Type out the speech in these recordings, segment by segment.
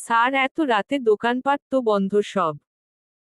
Sir, এত রাতে দোকানপাট তো বন্ধ সব।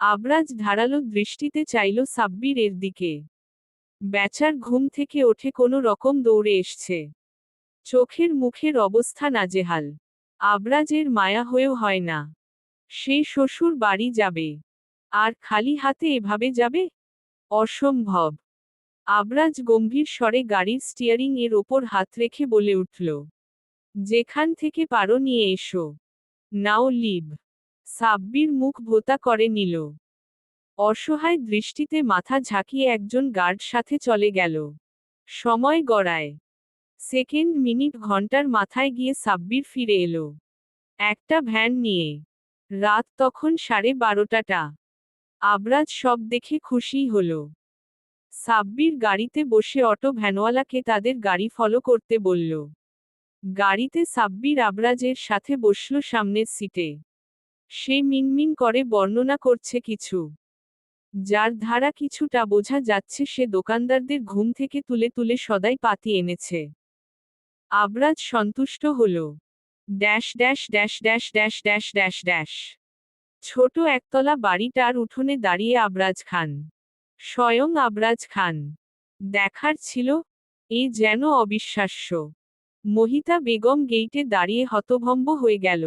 আবরাজ ধারালো দৃষ্টিতে চাইল সাব্বির এর দিকে। বেচার ঘুম থেকে ওঠে কোনো রকম দৌড়ে এসছে। চোখের মুখের অবস্থা নাজেহাল। আবরাজের মায়া হয়েও হয় না। সে শ্বশুর বাড়ি যাবে। আর খালি হাতে এভাবে যাবে? অসম্ভব। আবরাজ গম্ভীর স্বরে গাড়ির স্টিয়ারিং এর ওপর হাত রেখে বলে উঠল, যেখান থেকে পারো নিয়ে এসো। নাও লিব। সাব্বির মুখ ভোতা করে নিল। অসহায় দৃষ্টিতে মাথা ঝাঁকিয়ে একজন গার্ড সাথে চলে গেল। সময় গড়ায়। সেকেন্ড মিনিট ঘণ্টার মাথায় গিয়ে সাব্বির ফিরে এলো। একটা ভ্যান নিয়ে। রাত তখন সাড়ে বারোটাটা। আবরাজ সব দেখে খুশি হল। সাব্বির গাড়িতে বসে অটো ভ্যানওয়ালাকে তাদের গাড়ি ফলো করতে বলল। গাড়িতে সাব্বির আবরাজের সাথে বসল সামনের সিটে। সে মিনমিন করে বর্ণনা করছে কিছু। যার ধারা কিছুটা বোঝা যাচ্ছে সে দোকানদারদের ঘুম থেকে তুলে তুলে সদাই পাতি এনেছে। আবরাজ সন্তুষ্ট হল। Dash dash dash dash dash dash dash dash. ছোট একতলা বাড়িটার উঠোনে দাঁড়িয়ে আবরাজ খান। স্বয়ং আবরাজ খান। দেখার ছিল, এ যেন অবিশ্বাস্য। মহিতা বেগম গেইটে দাঁড়িয়ে হতভম্ব হয়ে গেল।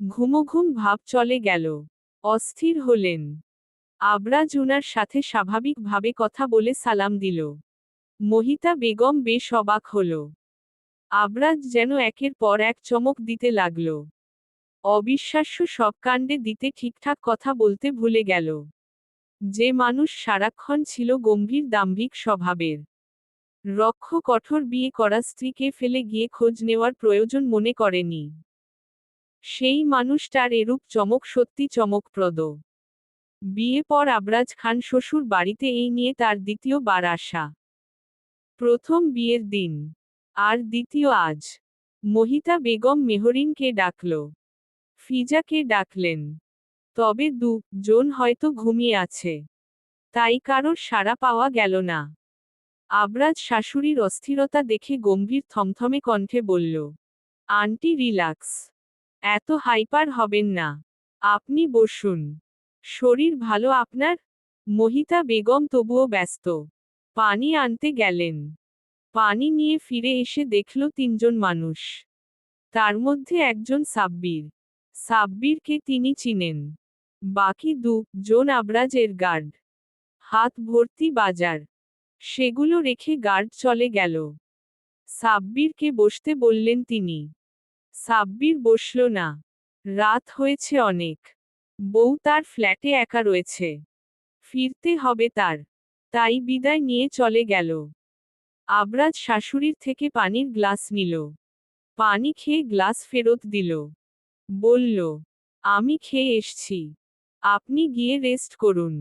ঘুমোঘুম ভাব চলে গেল। অস্থির হলেন। আবরাজ উনার সাথে স্বাভাবিকভাবে কথা বলে সালাম দিল। মহিতা বেগম বেশ অবাক হল। আবরাজ যেন একের পর এক চমক দিতে লাগল। অবিশ্বাস্য সব কাণ্ডে দিতে ঠিকঠাক কথা বলতে ভুলে গেল। যে মানুষ সারাক্ষণ ছিল গম্ভীর দাম্ভিক স্বভাবের। রক্ষ কঠোর বিয়ে করা স্ত্রীকে ফেলে গিয়ে খোঁজ নেওয়ার প্রয়োজন মনে করেনি। সেই মানুষটার এরূপ চমক সত্যি চমকপ্রদ। বিয়ে পর আবরাজ খান শ্বশুর বাড়িতে এই নিয়ে তার দ্বিতীয় বার আসা। প্রথম বিয়ের দিন। আর দ্বিতীয় আজ। মহিতা বেগম মেহরিনকে ডাকল। ফিজাকে ডাকলেন। তবে দু জন হয়তো ঘুমিয়ে আছে। তাই কারোর সাড়া পাওয়া গেল না। আবরাজ শাশুড়ির অস্থিরতা দেখে গম্ভীর থমথমে কণ্ঠে বলল, আন্টি, রিল্যাক্স। এত হাইপার হবেন না। আপনি বসুন। শরীর ভালো আপনার মহিতা বেগম তবুও ব্যস্ত। পানি আনতে গেলেন। পানি নিয়ে ফিরে এসে দেখল তিনজন মানুষ। তার মধ্যে একজন সাব্বির। সাব্বিরকে তিনি চিনেন। বাকি দু জন আবরাজের গার্ড। হাত ভর্তি বাজার। সেগুলো রেখে গার্ড চলে গেল। সাব্বিরকে বসতে বললেন তিনি। সাব্বির বসল না। রাত হয়েছে অনেক। বউ তার ফ্ল্যাটে একা রয়েছে। ফিরতে হবে তার। তাই বিদায় নিয়ে চলে গেল। আবরাজ শাশুড়ির থেকে পানির গ্লাস নিল। পানি খেয়ে গ্লাস ফেরত দিল। বলল, আমি খেয়ে এসছি। আপনি গিয়ে রেস্ট করুন।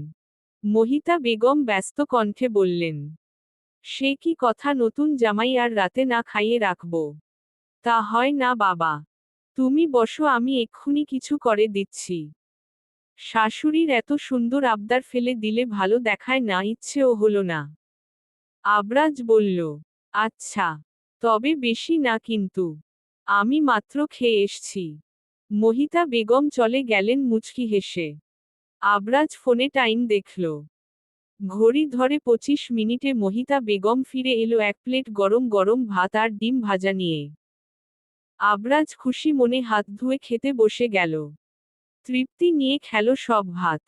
মহিতা বেগম ব্যস্ত কণ্ঠে বললেন, সে কি কথা নতুন জামাই আর রাতে না খাইয়ে রাখব? তা হয় না বাবা। তুমি বসো, আমি এক্ষুনি কিছু করে দিচ্ছি। শাশুড়ির এত সুন্দর আবদার ফেলে দিলে ভালো দেখায় না, ইচ্ছেও হলো না। আবরাজ বলল আচ্ছা তবে বেশি না কিন্তু। আমি মাত্র খেয়ে এসছি। মহিতা বেগম চলে গেলেন মুচকি হেসে। আবরাজ ফোনে টাইম দেখল। ঘড়ি ধরে পঁচিশ মিনিটে মহিতা বেগম ফিরে এলো এক প্লেট গরম গরম ভাত আর ডিম ভাজা নিয়ে। আবরাজ খুশি মনে হাত ধুয়ে খেতে বসে গেল। তৃপ্তি নিয়ে খেল সব ভাত।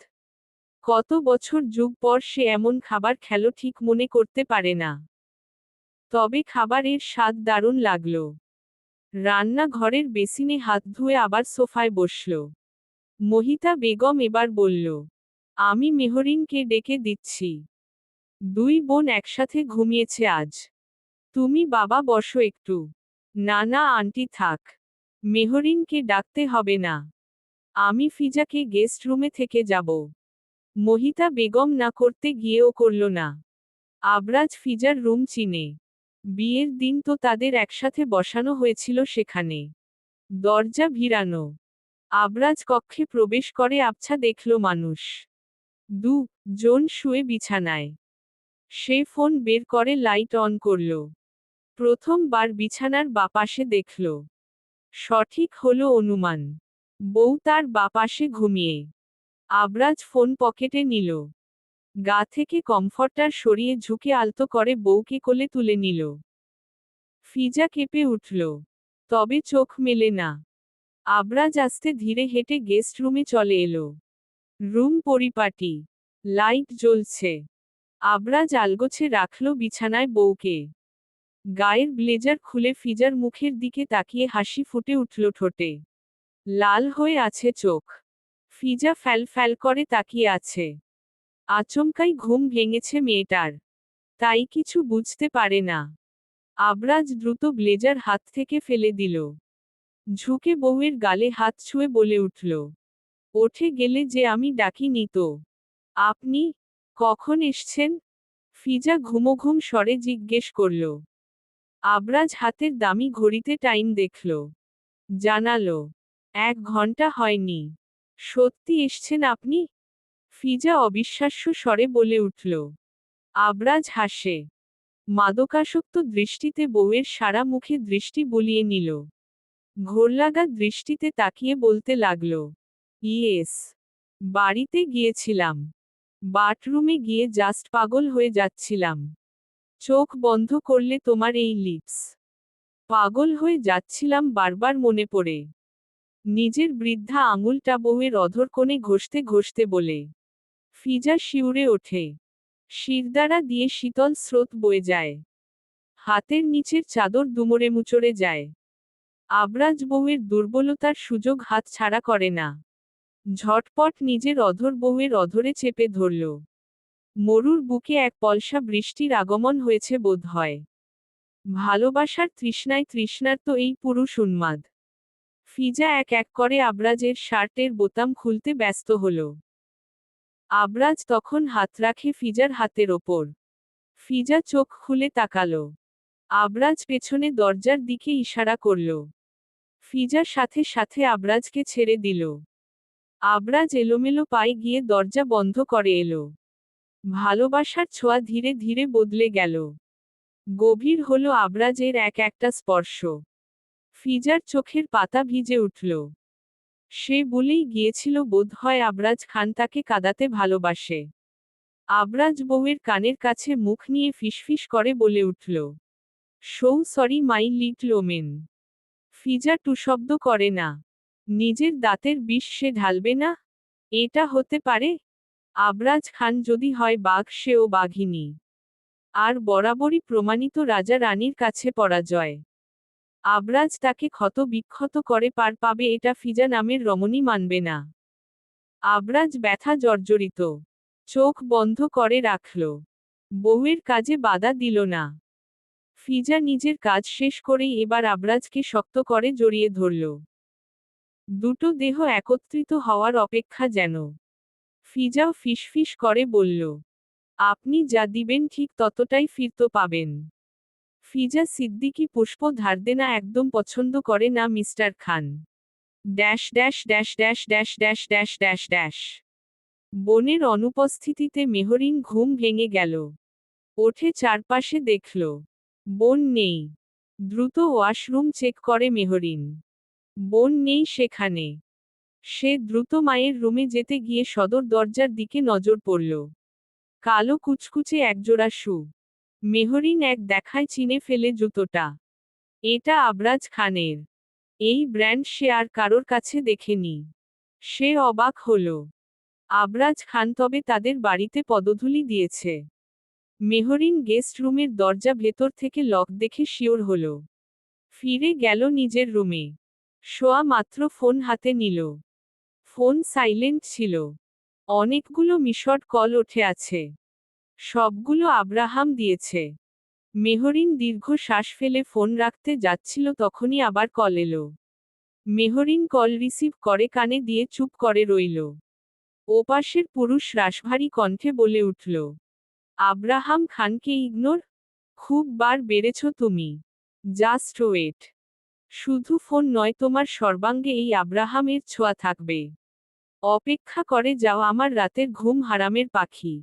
কত বছর যুগ পর সে এমন খাবার খেলো ঠিক মনে করতে পারে না। তবে খাবারের স্বাদ দারুণ লাগল। রান্না ঘরের বেসিনে হাত ধুয়ে আবার সোফায় বসল। মহিতা বেগম এবার বলল, আমি মেহরিনকে ডেকে দিচ্ছি। দুই বোন একসাথে ঘুমিয়েছে আজ। তুমি বাবা বসো একটু। না না, আন্টি থাক। মেহরিনকে ডাকতে হবে না। আমি ফিজাকে গেস্ট রুমে থেকে যাব। মহিতা বেগম না করতে গিয়েও করল না। আবরাজ ফিজার রুম চিনে। বিয়ের দিন তো তাদের একসাথে বসানো হয়েছিল সেখানে। দরজা ভিড়ানো। আবরাজ কক্ষে প্রবেশ করে আবছা দেখল মানুষ। দু, জন শুয়ে বিছানায়। সে ফোন বের করে, লাইট অন করল। প্রথমবার বিছানার বাপাশে দেখল। সঠিক হলো অনুমান। বউ তার বাপাশে ঘুমিয়ে। আবরাজ ফোন পকেটে নিল। গা থেকে কমফর্টার সরিয়ে ঝুঁকে আলতো করে বউকে কোলে তুলে নিল। ফিজা কেঁপে উঠল। তবে চোখ মেলে না। আবরাজ আস্তে ধীরে হেঁটে গেস্ট রুমে চলে এলো। রুম পরিপাটি। লাইট জ্বলছে। আবরাজ আলগোছে রাখল বিছানায় বউকে। গায়ের ব্লেজার খুলে ফিজার মুখের দিকে তাকিয়ে হাসি ফুটে উঠল ঠোঁটে। লাল হয়ে আছে চোখ। ফিজা ফ্যাল ফ্যাল করে তাকিয়ে আছে। আচমকাই ঘুম ভেঙেছে মেয়েটার। তাই কিছু বুঝতে পারে না। আবরাজ দ্রুত ব্লেজার হাত থেকে ফেলে দিল। ঝুঁকে বউয়ের গালে হাত ছুঁয়ে বলে উঠল, ওঠে গেলে যে আমি ডাকিনি তো। আপনি কখন এসছেন? ফিজা ঘুমোঘুম স্বরে জিজ্ঞেস করল। আবরাজ হাতের দামি ঘড়িতে টাইম দেখল। জানালো, এক ঘণ্টা হয়নি। সত্যি এসছেন আপনি? ফিজা অবিশ্বাস্য স্বরে বলে উঠল। আবরাজ হাসে। মাদকাসক্ত দৃষ্টিতে বউয়ের সারা মুখে দৃষ্টি বুলিয়ে নিল। ঘোরলাগা দৃষ্টিতে তাকিয়ে বলতে লাগল, ইয়েস, বাড়িতে গিয়েছিলাম। বাথরুমে গিয়ে জাস্ট পাগল হয়ে যাচ্ছিলাম। চোখ বন্ধ করলে তোমার এই লিপস। পাগল হয়ে যাচ্ছিলাম বারবার মনে পড়ে। নিজের বৃদ্ধা আঙুলটা বউয়ের অধর কোণে ঘষতে ঘষতে বলে, ফিজা শিউরে ওঠে। শিরদারা দিয়ে শীতল স্রোত বয়ে যায়। হাতের নিচের চাদর দুমড়ে মুচড়ে যায়। আবরাজ বউয়ের দুর্বলতার সুযোগ হাত ছাড়া করে না। ঝটপট নিজের অধর বউয়ের অধরে চেপে ধরল। মরুর বুকে এক পলসা বৃষ্টির আগমন হয়েছে বোধ হয়। ভালোবাসার তৃষ্ণায় তৃষ্ণার তো এই পুরুষ উন্মাদ। ফিজা এক এক করে আবরাজের শার্টের বোতাম খুলতে ব্যস্ত হল। আবরাজ তখন হাত রাখে ফিজার হাতের ওপর। ফিজা চোখ খুলে তাকালো। আবরাজ পেছনে দরজার দিকে ইশারা করল। ফিজার সাথে সাথে আবরাজকে ছেড়ে দিল। আবরাজ এলোমেলো পায়ে গিয়ে দরজা বন্ধ করে এলো। ভালোবাসার ছোঁয়া ধীরে ধীরে বদলে গেল। গভীর হলো আবরাজের এক একটা স্পর্শ। ফিজার চোখের পাতা ভিজে উঠল। সে বলেই গিয়েছিল, বোধ হয় আবরাজ খান তাকে কাদাতে ভালোবাসে। আবরাজ বউয়ের কানের কাছে মুখ নিয়ে ফিসফিস করে বলে উঠল, so sorry my little woman. Fiza two শব্দ করে না। নিজের দাঁতের বিষ সে ঢালবে না? এটা হতে পারে? আবরাজ খান যদি হয় বাঘ, সেও বাঘিনী। আর বরাবরই প্রমাণিত রাজা রানীর কাছে পরাজয়। আবরাজ তাকে ক্ষত বিক্ষত করে পার পাবে এটা ফিজা নামের রমণী মানবে না। আবরাজ ব্যথা জর্জরিত। চোখ বন্ধ করে রাখল। বউয়ের কাজে বাধা দিল না। ফিজা নিজের কাজ শেষ করেই এবার আবরাজকে শক্ত করে জড়িয়ে ধরল। দুটো দেহ একত্রিত হওয়ার অপেক্ষা যেন। ফিজাও ফিসফিস করে বলল, আপনি যা দিবেন ঠিক ততটাই ফিরত পাবেন। ফিজা সিদ্দিকি পুষ্প ধারদেনা একদম পছন্দ করে না mister Khan. Dash dash dash dash dash dash dash dash dash. বনের অনুপস্থিতিতে মেহরিন ঘুম ভেঙে গেল। ওঠে চারপাশে দেখল বোন নেই। দ্রুত ওয়াশরুম চেক করে মেহরিন। বোন নেই সেখানে। সে দ্রুত মায়ের রুমে যেতে গিয়ে সদর দরজার দিকে নজর পড়ল। কালো কুচকুচে একজোড়া শু। মেহরিন এক দেখায় চিনে ফেলে জুতোটা। এটা আবরাজ খানের। এই ব্র্যান্ড সে আর কারোর কাছে দেখেনি। সে অবাক হল। আবরাজ খান তবে তাদের বাড়িতে পদধূলি দিয়েছে। মেহরিন গেস্ট রুমের দরজা ভেতর থেকে লক দেখে শিওর হল। ফিরে গেল নিজের রুমে। শোয়া মাত্র ফোন হাতে নিল। ফোন সাইলেন্ট ছিল। অনেকগুলো মিশড কল ওঠে আছে। সবগুলো আব্রাহাম দিয়েছে। মেহরিন দীর্ঘ শ্বাস ফেলে ফোন রাখতে যাচ্ছিল তখনই আবার কল এলো। মেহরিন কল রিসিভ করে কানে দিয়ে চুপ করে রইল। ওপাশের পুরুষ রাশভারী কণ্ঠে বলে উঠল আব্রাহাম খানকে ইগনোর? খুব বার বেড়েছ তুমি। Just wait. শুধু ফোন নয়, তোমার সর্বাঙ্গে এই আব্রাহামের ছোঁয়া থাকবে। অপেক্ষা করে যাও, আমার রাতের ঘুম হারামের পাখি।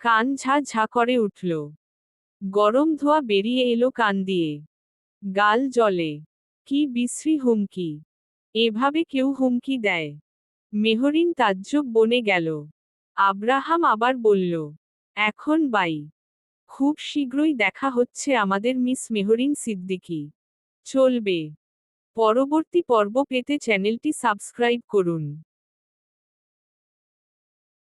কান ঝা ঝা করে উঠল। গরম ধোয়া বেরিয়ে এলো কান দিয়ে। গাল জলে। কি বিশ্রী হুমকি। এভাবে কেউ হুমকি দেয়। মেহরিন তাজ্জব বনে গেল। আব্রাহাম আবার বলল এখন বাই। খুব শীঘ্রই দেখা হচ্ছে আমাদের মিস মেহরিন সিদ্দিকি। চলবে। পরবর্তী পর্ব পেতে চ্যানেলটি সাবস্ক্রাইব করুন।